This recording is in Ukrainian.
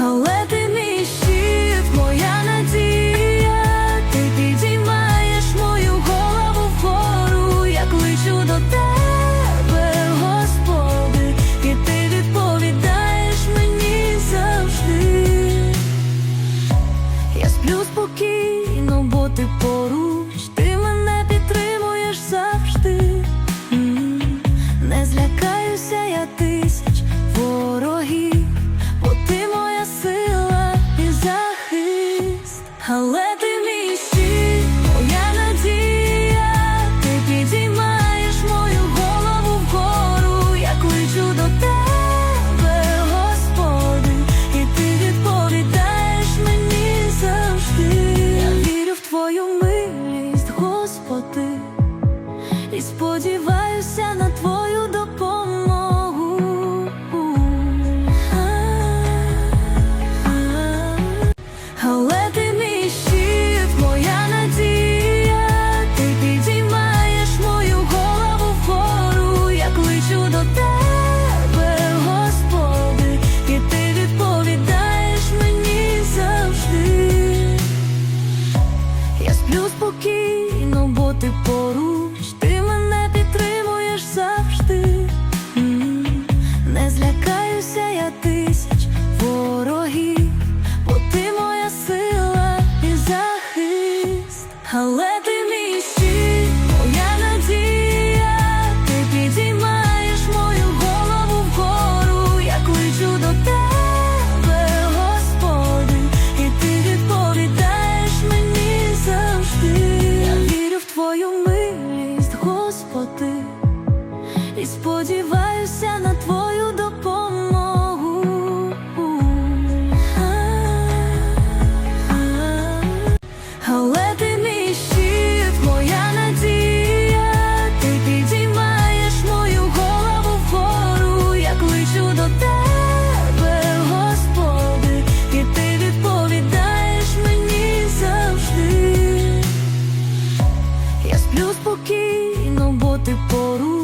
але ти але ти мій моя надія, ти підіймаєш мою голову вгору, я кличу до тебе, Господи, і ти відповідаєш мені завжди. Вірю в твою милість, Господи, і сподіваюся на твою. бути поруч, ти мене підтримуєш завжди, не злякаюся я тисяч ворогів, бо ти моя сила і захист. Але і сподіваюся на твою допомогу. Але ти мій щит, моя надія, ти підіймаєш мою голову вгору, я кличу до тебе, Господи, і ти відповідаєш мені завжди. Я сплю спокійно, бо ти поруч.